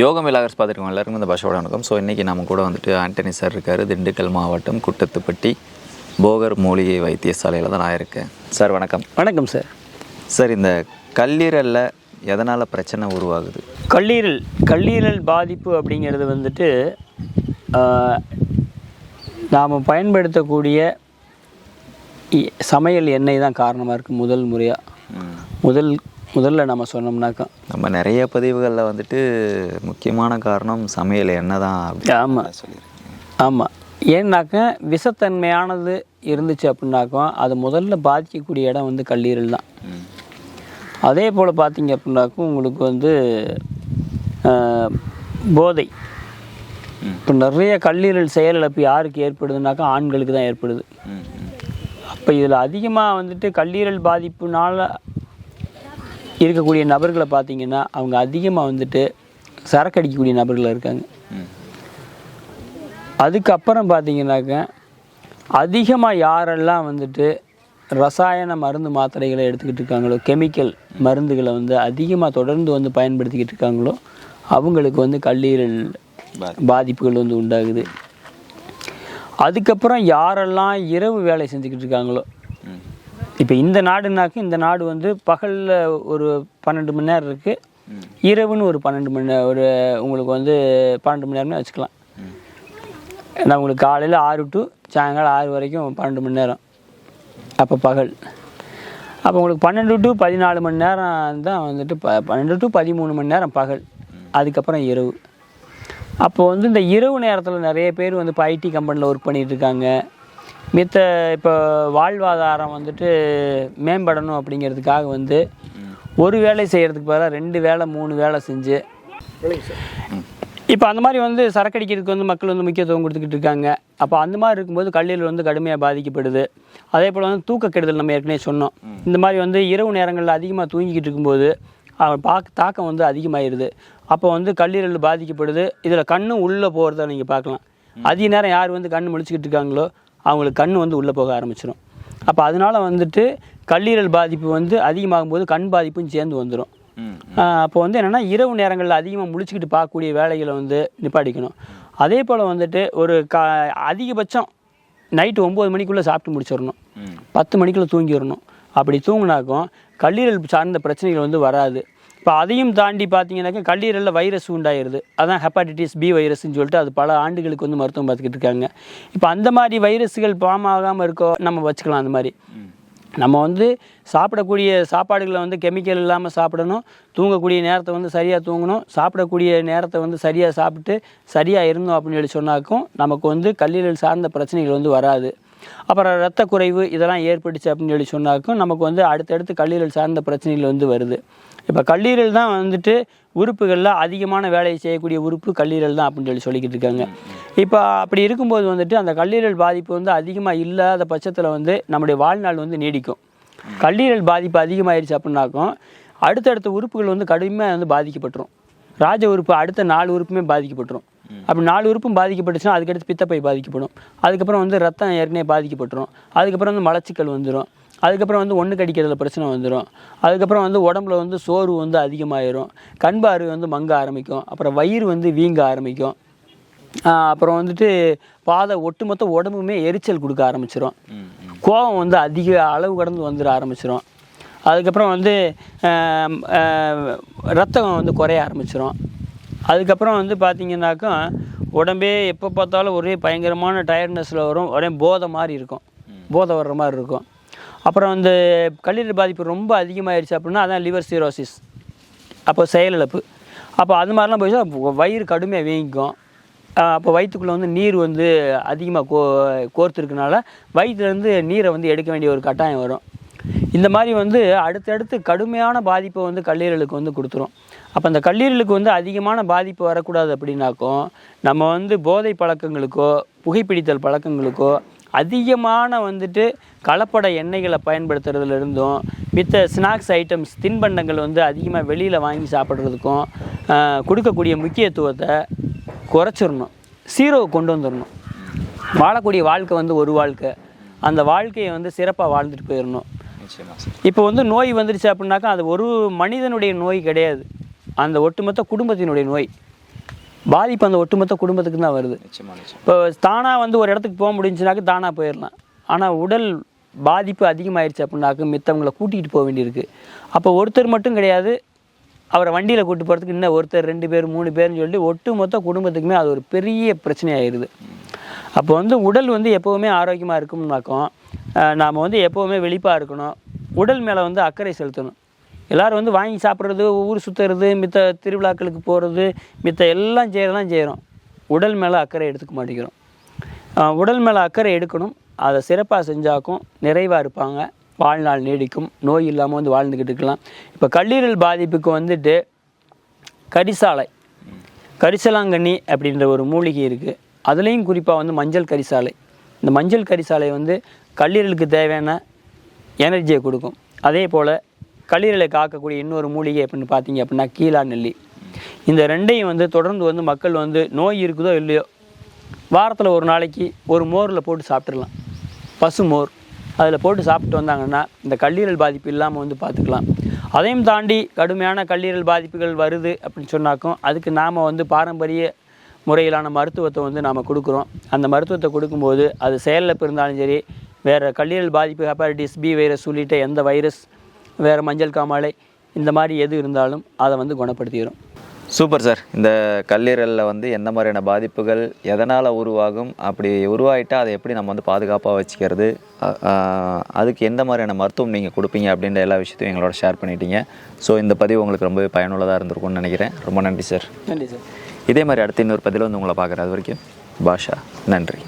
யோகம் விலாகர்ஸ் பார்த்துருக்கோம். எல்லாருக்கும் இந்த பாஷோட வணக்கம் ஸோ இன்றைக்கி நம்ம கூட வந்துட்டு ஆண்டனி சார் இருக்கார். திண்டுக்கல் மாவட்டம் குட்டத்துப்பட்டி போகர் மூலிகை வைத்தியசாலையில் தான் நான் இருக்கேன். சார் வணக்கம். வணக்கம் சார் சார் இந்த கல்லீரலில் எதனால் பிரச்சனை உருவாகுது? கல்லீரல் கல்லீரல் பாதிப்பு அப்படிங்கிறது வந்துட்டு நாம் பயன்படுத்தக்கூடிய சமையல் எண்ணெய் தான் காரணமாக இருக்குது முதல் முறையாக. முதல் முதல்ல நம்ம சொன்னோம்னாக்கா. நம்ம நிறைய பதிவுகளில் வந்துட்டு முக்கியமான காரணம் சமையல் என்ன தான் ஆமாம் சொல்லியிருக்கேன் ஆமாம் ஏன்னாக்கா விஷத்தன்மையானது இருந்துச்சு அப்படின்னாக்கா அது முதல்ல பாதிக்கக்கூடிய இடம் வந்து கல்லீரல் தான். அதே போல் பார்த்தீங்க அப்படின்னாக்கும் உங்களுக்கு வந்து போதை. இப்போ நிறைய கல்லீரல் செயலிழப்பு யாருக்கு ஏற்படுதுனாக்கா ஆண்களுக்கு தான் ஏற்படுது. அப்போ இதில் அதிகமாக வந்துட்டு கல்லீரல் பாதிப்புனால இருக்கக்கூடிய நபர்களை பார்த்தீங்கன்னா அவங்க அதிகமாக வந்துட்டு சரக்கு அடிக்கக்கூடிய நபர்கள் இருக்காங்க. அதுக்கப்புறம் பார்த்தீங்கன்னாக்க அதிகமாக யாரெல்லாம் வந்துட்டு ரசாயன மருந்து மாத்திரைகளை எடுத்துக்கிட்டு இருக்காங்களோ கெமிக்கல் மருந்துகளை வந்து அதிகமாக தொடர்ந்து வந்து பயன்படுத்திக்கிட்டு இருக்காங்களோ அவங்களுக்கு வந்து கல்லீரல் பாதி. பாதிப்புகள் வந்து உண்டாகுது அதுக்கப்புறம் யாரெல்லாம் இரவு வேலை செஞ்சுக்கிட்டு இருக்காங்களோ. இப்போ இந்த நாடுனாக்க இந்த நாடு வந்து பகலில் ஒரு பன்னெண்டு மணி நேரம் இருக்குது. இரவுன்னு ஒரு பன்னெண்டு மணி நேரம் ஒரு உங்களுக்கு வந்து பன்னெண்டு மணி நேரம்னு வச்சுக்கலாம். ஏன்னா உங்களுக்கு காலையில் ஆறு டு சாயங்காலம் ஆறு வரைக்கும் பன்னெண்டு மணி நேரம். அப்போ பகல். அப்போ உங்களுக்கு பன்னெண்டு டு பதினாலு மணி நேரம் தான் வந்துட்டு ப பன்னெண்டு டு பதிமூணு மணி நேரம் பகல். அதுக்கப்புறம் இரவு. அப்போ வந்து இந்த இரவு நேரத்தில் நிறைய பேர் வந்து இப்போ ஐடி கம்பெனியில் ஒர்க் பண்ணிட்டு இருக்காங்க. மித்த இப்போ வாழ்வாதாரம் வந்துட்டு மேம்படணும் அப்படிங்கிறதுக்காக வந்து ஒரு வேலை செய்கிறதுக்கு பதிலாக ரெண்டு வேலை மூணு வேலை செஞ்சு. இப்போ அந்த மாதிரி வந்து சரக்கு அடிக்கிறதுக்கு வந்து மக்கள் வந்து முக்கியத்துவம் கொடுத்துக்கிட்டு இருக்காங்க. அப்போ அந்த மாதிரி இருக்கும்போது கல்லீரல் வந்து கடுமையாக பாதிக்கப்படுது. அதே போல் வந்து தூக்க கெடுதல் நம்ம ஏற்கனவே சொன்னோம். இந்த மாதிரி வந்து இரவு நேரங்களில் அதிகமாக தூங்கிக்கிட்டு இருக்கும்போது பாக்க தாக்கம் வந்து அதிகமாயிருது. அப்போ வந்து கல்லீரல் பாதிக்கப்படுது. இதில் கண்ணும் உள்ளே போகிறத நீங்கள் பார்க்கலாம். அதிக நேரம் யார் வந்து கண் முழிச்சுக்கிட்டு இருக்காங்களோ அவங்களுக்கு கண் வந்து உள்ளே போக ஆரம்பிச்சிடும் அப்போ அதனால வந்துட்டு கல்லீரல் பாதிப்பு வந்து அதிகமாகும் போது கண் பாதிப்பும் சேர்ந்து வந்துடும். அப்போ வந்து என்னென்னா இரவு நேரங்களில் அதிகமாக முழிச்சுக்கிட்டு பார்க்கக்கூடிய வேலைகளை வந்து நிப்பாட்டிக்கணும். அதே போல் வந்துட்டு ஒரு க அதிகபட்சம் நைட்டு ஒம்பது மணிக்குள்ளே சாப்பிட்டு முடிச்சிடணும். பத்து மணிக்குள்ளே தூங்கிடணும். அப்படி தூங்கினாக்கும் கல்லீரல் சார்ந்த பிரச்சனைகள் வந்து வராது. இப்போ அதையும் தாண்டி பார்த்தீங்கன்னாக்கா கல்லீரலில் வைரஸ் உண்டாயிருது. அதான் ஹெப்பாட்டிட்டிஸ் பி வைரஸ்ன்னு சொல்லிட்டு அது பல ஆண்டுகளுக்கு வந்து மருத்துவம் பார்த்துக்கிட்டு இருக்காங்க. இப்போ அந்த மாதிரி வைரஸ்கள் ஃபார்ம் ஆகாமல் இருக்கோ நம்ம வச்சுக்கலாம் அந்த மாதிரி. நம்ம வந்து சாப்பிடக்கூடிய சாப்பாடுகளை வந்து கெமிக்கல் இல்லாமல் சாப்பிடணும். தூங்கக்கூடிய நேரத்தை வந்து சரியாக தூங்கணும். சாப்பிடக்கூடிய நேரத்தை வந்து சரியாக சாப்பிட்டு சரியாக இருந்தோம் அப்படின்னு சொல்லி சொன்னாக்கும் நமக்கு வந்து கல்லீரல் சார்ந்த பிரச்சனைகள் வந்து வராது. அப்புறம் ரத்த குறைவு இதெல்லாம் ஏற்பட்டுச்சு அப்படின்னு சொல்லி சொன்னாக்கும் நமக்கு வந்து அடுத்தடுத்து கல்லீரல் சார்ந்த பிரச்சனைகள் வந்து வருது. இப்போ கல்லீரல் தான் வந்துட்டு உறுப்புகளில் அதிகமான வேலையை செய்யக்கூடிய உறுப்பு கல்லீரல் தான் அப்படின்னு சொல்லி சொல்லிக்கிட்டு இருக்காங்க. இப்போ அப்படி இருக்கும்போது வந்துட்டு அந்த கல்லீரல் பாதிப்பு வந்து அதிகமாக இல்லாத பட்சத்தில் வந்து நம்முடைய வாழ்நாள் வந்து நீடிக்கும். கல்லீரல் பாதிப்பு அதிகமாயிருச்சு அப்படின்னாக்கும் அடுத்தடுத்த உறுப்புகள் வந்து கடுமையாக வந்து பாதிக்கப்பட்டுரும். ராஜ உறுப்பு அடுத்த நாலு உறுப்புமே பாதிக்கப்பட்டுரும். அப்படி நாலு உறுப்பும் பாதிக்கப்பட்டுச்சுன்னா அதுக்கடுத்து பித்தப்பை பாதிக்கப்படும். அதுக்கப்புறம் வந்து ரத்தம் ஏற்கனவே பாதிக்கப்பட்டுரும். அதுக்கப்புறம் வந்து மலச்சிக்கல் வந்துடும் அதுக்கப்புறம் வந்து ஒன்று கடிக்கிறதுல பிரச்சனை வந்துடும் அதுக்கப்புறம் வந்து உடம்புல வந்து சோர்வு வந்து அதிகமாயிரும். கண் பார்வை வந்து மங்க ஆரம்பிக்கும். அப்புறம் வயிறு வந்து வீங்க ஆரம்பிக்கும். அப்புறம் வந்துட்டு பாதை ஒட்டுமொத்த உடம்புமே எரிச்சல் கொடுக்க ஆரம்பிச்சிடும் கோபம் வந்து அதிக அளவு கடந்து வந்துட ஆரம்பிச்சிடும் அதுக்கப்புறம் வந்து ரத்தம் வந்து குறைய ஆரம்பிச்சிடும் அதுக்கப்புறம் வந்து பார்த்தீங்கன்னாக்கா உடம்பே எப்போ பார்த்தாலும் ஒரே பயங்கரமான டயர்ட்னஸில் வரும். ஒரே போதை மாதிரி இருக்கும். போதை வர்ற மாதிரி இருக்கும். அப்புறம் வந்து கல்லீரல் பாதிப்பு ரொம்ப அதிகமாயிருச்சு அப்படின்னா அதான் லிவர் சீரோசிஸ் அப்போ செயலிழப்பு. அப்போ அது மாதிரிலாம் போயிடுச்சு வயிறு கடுமையாக வீங்கிக்கும். அப்போ வயிற்றுக்குள்ளே வந்து நீர் வந்து அதிகமாக கோ கோர்த்துருக்கனால வயிற்றுலேருந்து நீரை வந்து எடுக்க வேண்டிய ஒரு கட்டாயம் வரும். இந்த மாதிரி வந்து அடுத்தடுத்து கடுமையான பாதிப்பை வந்து கல்லீரலுக்கு வந்து கொடுத்துரும். அப்போ அந்த கல்லீரலுக்கு வந்து அதிகமான பாதிப்பு வரக்கூடாது அப்படின்னாக்கும் நம்ம வந்து போதை பழக்கங்களுக்கோ புகைப்பிடித்தல் பழக்கங்களுக்கோ அதிகமான வந்துட்டு கலப்பட எண்ணெய்களை பயன்படுத்துறதுல இருந்தும் மித்த ஸ்நாக்ஸ் ஐட்டம்ஸ் தின்பண்டங்கள் வந்து அதிகமாக வெளியில் வாங்கி சாப்பிட்றதுக்கும் கொடுக்கக்கூடிய முக்கியத்துவத்தை குறைச்சிடணும். சீரோவை கொண்டு வந்துடணும். வாழக்கூடிய வாழ்க்கை வந்து ஒரு வாழ்க்கை. அந்த வாழ்க்கையை வந்து சிறப்பாக வாழ்ந்துட்டு போயிடணும். இப்போ வந்து நோய் வந்துருச்சு அப்படின்னாக்கா அது ஒரு மனிதனுடைய நோய் கிடையாது. அந்த ஒட்டுமொத்த குடும்பத்தினுடைய நோய். பாதிப்பு அந்த ஒட்டுமொத்த குடும்பத்துக்கு தான் வருது இப்போ தானாக வந்து ஒரு இடத்துக்கு போக முடிஞ்சுனாக்க தானாக போயிடலாம். ஆனால் உடல் பாதிப்பு அதிகமாயிருச்சு அப்படின்னாக்க மித்தவங்களை கூட்டிகிட்டு போக வேண்டியிருக்கு. அப்போ ஒருத்தர் மட்டும் கிடையாது. அவரை வண்டியில் கூட்டு போகிறதுக்கு இன்னும் ஒருத்தர் ரெண்டு பேர் மூணு பேர்னு சொல்லிட்டு ஒட்டு மொத்த குடும்பத்துக்குமே அது ஒரு பெரிய பிரச்சனையாயிருது. அப்போ வந்து உடல் வந்து எப்போவுமே ஆரோக்கியமாக இருக்கும்னாக்கும் நாம் வந்து எப்போவுமே வெளிப்பாக இருக்கணும். உடல் மேலே வந்து அக்கறை செலுத்தணும். எல்லாரும் வந்து வாங்கி சாப்பிட்றது ஊர் சுற்றுறது மித்த திருவிழாக்களுக்கு போகிறது மித்த எல்லாம் செய்கிறதெல்லாம் செய்கிறோம் உடல் மேலே அக்கறை எடுத்துக்க மாட்டேங்கிறோம். உடல் மேலே அக்கறை எடுக்கணும். அதை சிறப்பாக செஞ்சாக்கும் நிறைவாக இருப்பாங்க. வாழ்நாள் நீடிக்கும். நோய் இல்லாமல் வந்து வாழ்ந்துக்கிட்டு இருக்கலாம். இப்போ கல்லீரல் பாதிப்புக்கு வந்துட்டு கரிசாலை. கரிசலாங்கண்ணி அப்படின்ற ஒரு மூலிகை இருக்குது அதுலேயும் குறிப்பாக வந்து மஞ்சள் கரிசாலை. இந்த மஞ்சள் கரிசாலை வந்து கல்லீரலுக்கு தேவையான எனர்ஜியை கொடுக்கும். அதே போல் கல்லீரலை காக்கக்கூடிய இன்னொரு மூலிகை அப்படின்னு பார்த்தீங்க அப்படின்னா கீழா நெல்லி. இந்த ரெண்டையும் வந்து தொடர்ந்து வந்து மக்கள் வந்து நோய் இருக்குதோ இல்லையோ வாரத்தில் ஒரு நாளைக்கு ஒரு மோரில் போட்டு சாப்பிட்றலாம் பசு மோர். அதில் போட்டு சாப்பிட்டு வந்தாங்கன்னா இந்த கல்லீரல் பாதிப்பு இல்லாமல் வந்து பார்த்துக்கலாம். அதையும் தாண்டி கடுமையான கல்லீரல் பாதிப்புகள் வருது அப்படின்னு சொன்னாக்கும் அதுக்கு நாம் வந்து பாரம்பரிய முறையிலான மருத்துவத்தை வந்து நாம் கொடுக்குறோம். அந்த மருத்துவத்தை கொடுக்கும்போது அது செயலில் இருந்தாலும் சரி வேறு கல்லீரல் பாதிப்பு ஹெப்பாட்டிஸ் பி வைரஸ் உள்ளிட்ட எந்த வைரஸ் வேறு மஞ்சள் காமாலை இந்த மாதிரி எது இருந்தாலும் அதை வந்து குணப்படுத்திடும் சூப்பர் சார் இந்த கல்லீரலில் வந்து எந்த மாதிரியான பாதிப்புகள் எதனால் உருவாகும் அப்படி உருவாயிட்டா அதை எப்படி நம்ம வந்து பாதுகாப்பாக வச்சுக்கிறது அதுக்கு எந்த மாதிரியான மருத்துவம் நீங்கள் கொடுப்பீங்க அப்படின்ற எல்லா விஷயத்தையும் எங்களோட ஷேர் பண்ணிட்டீங்க. ஸோ இந்த பதிவு உங்களுக்கு ரொம்பவே பயனுள்ளதாக இருந்திருக்கும்னு நினைக்கிறேன். ரொம்ப நன்றி சார் நன்றி சார் இதே மாதிரி அடுத்த இன்னொரு பதிவில் வந்து உங்களை பார்க்குறேன் அது வரைக்கும் பாஷா. நன்றி.